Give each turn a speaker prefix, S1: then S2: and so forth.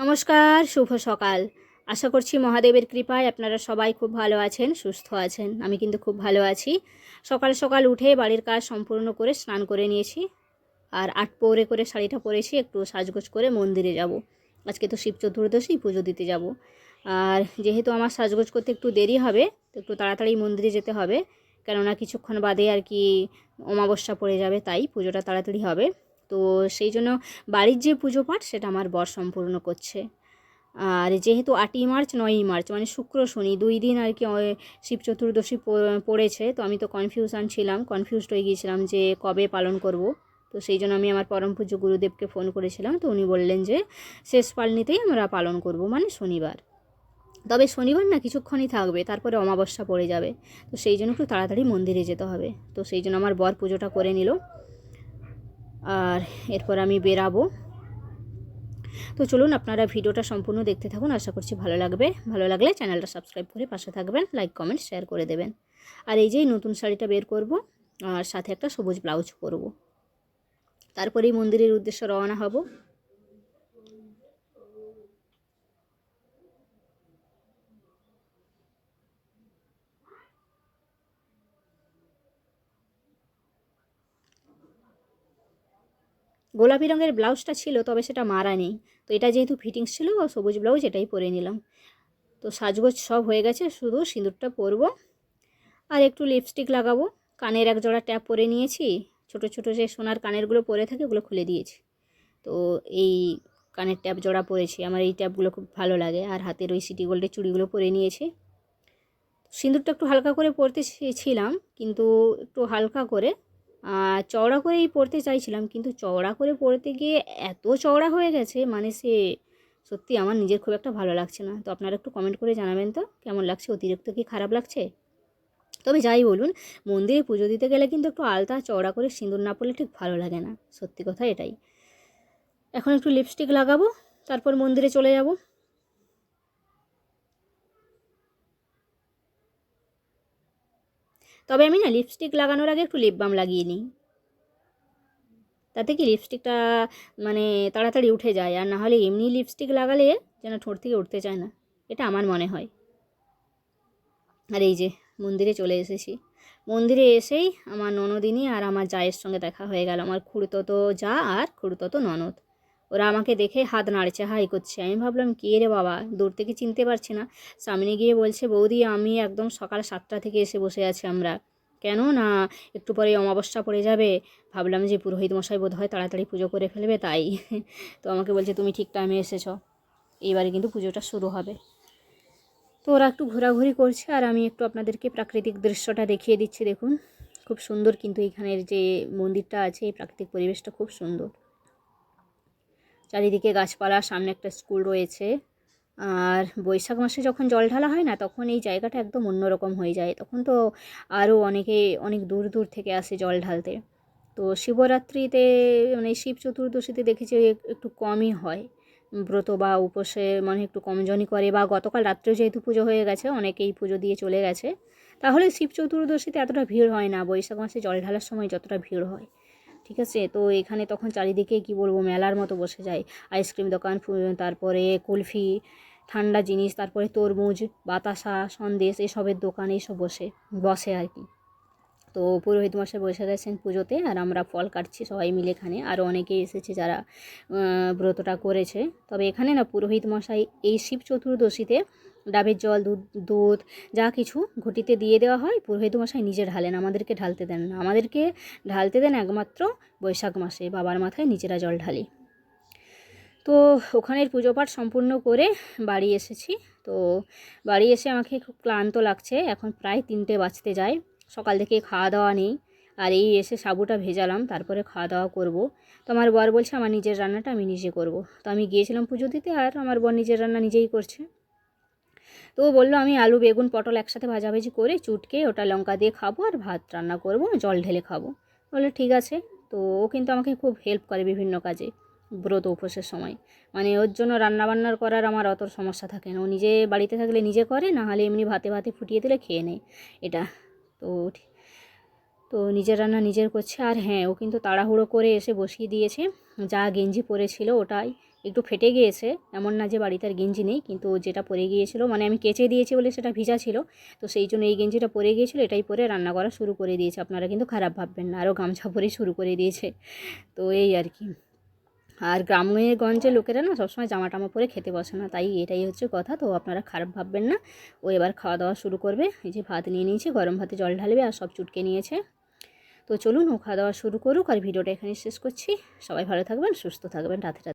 S1: নমস্কার, শুভ সকাল। আশা করছি মহাদেবের কৃপায় আপনারা সবাই খুব ভালো আছেন, সুস্থ আছেন। আমি কিন্তু খুব ভালো আছি। সকাল সকাল উঠে বাড়ির কাজ সম্পূর্ণ করে স্নান করে নিয়েছি। আর আট পৌরে করে শাড়িটা পরেছি, একটু সাজগোজ করে মন্দিরে যাব। আজকে তো শিব চতুর্দশী, পুজো দিতে যাব। আর যেহেতু আমার সাজগোজ করতে একটু দেরি হবে, তো একটু তাড়াতাড়ি মন্দিরে যেতে হবে। কেননা কিছুক্ষণ বাদে আর কি অমাবস্যা পড়ে যাবে, তাই পুজোটা তাড়াতাড়ি হবে। তো সেই জন্য বাড়ির যে পুজো পাঠ, সেটা আমার বর সম্পূর্ণ করছে। আর যেহেতু আটই মার্চ, নয়ই মার্চ মানে শুক্র, শনি, দুই দিন আর কি শিব চতুর্দশী পড়েছে, তো আমি তো কনফিউশন ছিলাম কনফিউজড হয়ে গিয়েছিলাম যে কবে পালন করব। তো সেই জন্য আমি আমার পরম পূজ্য গুরুদেবকে ফোন করেছিলাম, তো উনি বললেন যে শেষ পালনিতেই আমরা পালন করব মানে শনিবার। তবে শনিবার না কিছুক্ষণই থাকবে, তারপরে অমাবস্যা পড়ে যাবে, তো সেই জন্য একটু তাড়াতাড়ি মন্দিরে যেতে হবে। তো সেই জন্য আমার বর পুজোটা করে নিল। আর এরপর আমি বেরাবো। তো চলুন আপনারা ভিডিওটা সম্পূর্ণ দেখতে থাকুন, আশা করছি ভালো লাগবে। ভালো লাগলে চ্যানেলটা সাবস্ক্রাইব করে পাশে থাকবেন, লাইক, কমেন্ট, শেয়ার করে দেবেন। আর এই যেই নতুন শাড়িটা বের করব, আর সাথে একটা সবুজ ব্লাউজ পরব। তারপরেই মন্দিরের উদ্দেশ্যে রওনা হব। গোলাপি রঙের ব্লাউজটা ছিল, তবে সেটা মারা নেই। তো এটা যেহেতু ফিটিংস ছিল সবুজ ব্লাউজ এটাই পরে নিলাম। তো সাজগোজ সব হয়ে গেছে, শুধু সিঁদুরটা পরবো। আর একটু লিপস্টিক লাগাবো। কানের এক জোড়া ট্যাপ পরে নিয়েছি। ছোট ছোট যে সোনার কানেরগুলো পরে থাকে, ওগুলো খুলে দিয়েছি। তো এই কানের ট্যাপ জোড়া পরেছি। আমার এই ট্যাপগুলো খুব ভালো লাগে। আর হাতের ওই সিটি গোল্ডের চুড়িগুলো পরে নিয়েছি। সিঁদুরটা একটু হালকা করে পরতে ছিলাম কিন্তু একটু হালকা করে চওড়া করেই পড়তে চাইছিলাম, কিন্তু চওড়া করে পড়তে গিয়ে এত চওড়া হয়ে গেছে মানে সে সত্যি আমার নিজের খুব একটা ভালো লাগছে না। তো আপনারা একটু কমেন্ট করে জানাবেন তো, কেমন লাগছে? অতিরিক্ত কি খারাপ লাগছে? তবে যাই বলুন, মন্দিরে পুজো দিতে গেলে কিন্তু একটু আলতা চওড়া করে সিঁদুর না পড়লে ঠিক ভালো লাগে না। সত্যি কথা এটাই। এখন একটু লিপস্টিক লাগাবো, তারপর মন্দিরে চলে যাব। তবে আমি না লিপস্টিক লাগানোর আগে একটু লিপ বাম লাগিয়ে নিই। তাতে কি লিপস্টিকটা মানে তাড়াতাড়ি উঠে যায়, আর না হলে এমনি লিপস্টিক লাগালে যেন ঠোঁট থেকে উঠতে চায় না, এটা আমার মনে হয়। আর এই যে, মন্দিরে চলে এসেছি। মন্দিরে এসেই আমার ননদিনী আর আমার জায়ের সঙ্গে দেখা হয়ে গেল। আমার খুড়ততো যা আর খুড়ততো ননদ। ওরা আমাকে দেখে হাত নাড়ছে হাই করছে। আমি ভাবলাম, কে রে বাবা? দূর থেকে চিনতে পারছি না। সামনে গিয়ে বলছে, বৌদি, আমি একদম সকাল সাতটা থেকে এসে বসে আছি আমরা। কেন? না, একটু পরে অমাবস্যা পড়ে যাবে। ভাবলাম যে পুরোহিত মশাই বোধ হয় তাড়াতাড়ি পুজো করে ফেলবে, তাই। তো আমাকে বলছে, তুমি ঠিক টাইমে এসেছ। এইবারে কিন্তু পুজোটা শুরু হবে। তো ওরা একটু ঘোরাঘুরি করছে, আর আমি একটু আপনাদেরকে প্রাকৃতিক দৃশ্যটা দেখিয়ে দিচ্ছি। দেখুন, খুব সুন্দর কিন্তু এখানের যে মন্দিরটা আছে, এই প্রাকৃতিক পরিবেশটা খুব সুন্দর। চারিদিকে গাছপালা সামনে একটা স্কুল রয়েছে। আর বৈশাখ মাসে যখন জল ঢালা হয় না, তখন এই জায়গাটা একদম অন্যরকম হয়ে যায়। তখন তো আরও অনেকে অনেক দূর দূর থেকে আসে জল ঢালতে। তো শিবরাত্রিতে মানে শিব চতুর্দশীতে দেখেছি এক- একটু কমই হয়। ব্রত বা উপসে মানে একটু কমজনই করে, বা গতকাল রাত্রেও যেহেতু পুজো হয়ে গেছে, অনেকেই পুজো দিয়ে চলে গেছে। তাহলে শিব চতুর্দশীতে এতটা ভিড় হয় না। বৈশাখ মাসে জল ঢালার সময় যতটা ভিড় হয়। ঠিক আছে? তো এখানে তখন চারিদিকে কি বলব, মেলার মতো বসে যায়। আইসক্রিম দোকান তারপরে কুলফি, ঠান্ডা জিনিস, তারপরে তরমুজ, বাতাসা, সন্দেশ, এসবের দোকান এইসব বসে বসে আর কি। তো পুরোহিত মশাই বসে গেছেন পুজোতে, আর আমরা ফল কাটছি সবাই মিলে এখানে। আরও অনেকেই এসেছে যারা ব্রতটা করেছে। তবে এখানে না পুরোহিত মশাই এই শিব চতুর্দশীতে ডাবের জল, দুধ দুধ, যা কিছু ঘটিতে দিয়ে দেওয়া হয়, পুরোহিত মশাই নিজে ঢালেন। আমাদেরকে ঢালতে দেন না। আমাদেরকে ঢালতে দেন একমাত্র বৈশাখ মাসে। বাবার মাথায় নিজেরা জল ঢালি। তো ওখানের পুজো পাঠ সম্পূর্ণ করে বাড়ি এসেছি। তো বাড়ি এসে আমাকে খুব ক্লান্ত লাগছে। এখন প্রায় তিনটে বাজতে যায়। সকাল থেকে খাওয়া দাওয়া নেই। আর এই এসে সাবুটা ভেজালাম, তারপরে খাওয়া দাওয়া করব। তো আমার বর বলছে, আমার নিজের রান্নাটা আমি নিজে করব। তো আমি গিয়েছিলাম পুজো দিতে, আর আমার বর নিজের রান্না নিজেই করছে। তো বলল, আমি আলু, বেগুন, পটল একসাথে ভাজাভাজি করে চুটকে ওটা লঙ্কা দিয়ে খাব আর ভাত রান্না করব, জল ঢেলে খাব। বলল, ঠিক আছে। তো ও কিন্তু আমাকে খুব হেল্প করে বিভিন্ন কাজে ব্রত উপোসের সময়। মানে ওর জন্য রান্নাবান্নার করার আমার অত সমস্যা থাকে না। ও নিজে বাড়িতে থাকলে নিজে করে, না হলে এমনি ভাতে ভাতে ফুটিয়ে দিলে খেয়ে নেয়। এটা তো তো নিজের রান্না নিজের করছে। আর হ্যাঁ ও কিন্তু তাড়াহুড়ো করে এসে বসিয়ে দিয়েছে। যা গেঞ্জি পরেছিল ওটাই। একটু ফেটে গিয়েছে, এমন না যে বাড়িতে আর গেঞ্জি নেই, কিন্তু যেটা পরে গিয়েছিল মানে আমি কেচে দিয়েছি বলে সেটা ভিজা ছিল। তো সেই জন্য এই গেঞ্জিটা পরে গিয়েছিল, এটাই পরে রান্না করা শুরু করে দিয়েছে। আপনারা কিন্তু খারাপ ভাববেন না, আরও গামছা পরেই শুরু করে দিয়েছে। তো এই আর কি। আর গ্রামে গঞ্জে লোকেরা না সবসময় জামা টামা পরে খেতে বসে না, তাই এটাই হচ্ছে কথা। তো আপনারা খারাপ ভাববেন না। ও এবার খাওয়া দাওয়া শুরু করবে। এই যে ভাত নিয়ে নিয়েছে, গরম ভাতে জল ঢালবে আর সব চুটকে নিয়েছে। তো চলুন ও খাওয়া দাওয়া শুরু করুক আর ভিডিওটা এখানে শেষ করছি। সবাই ভালো থাকবেন, সুস্থ থাকবেন রাতে রাতে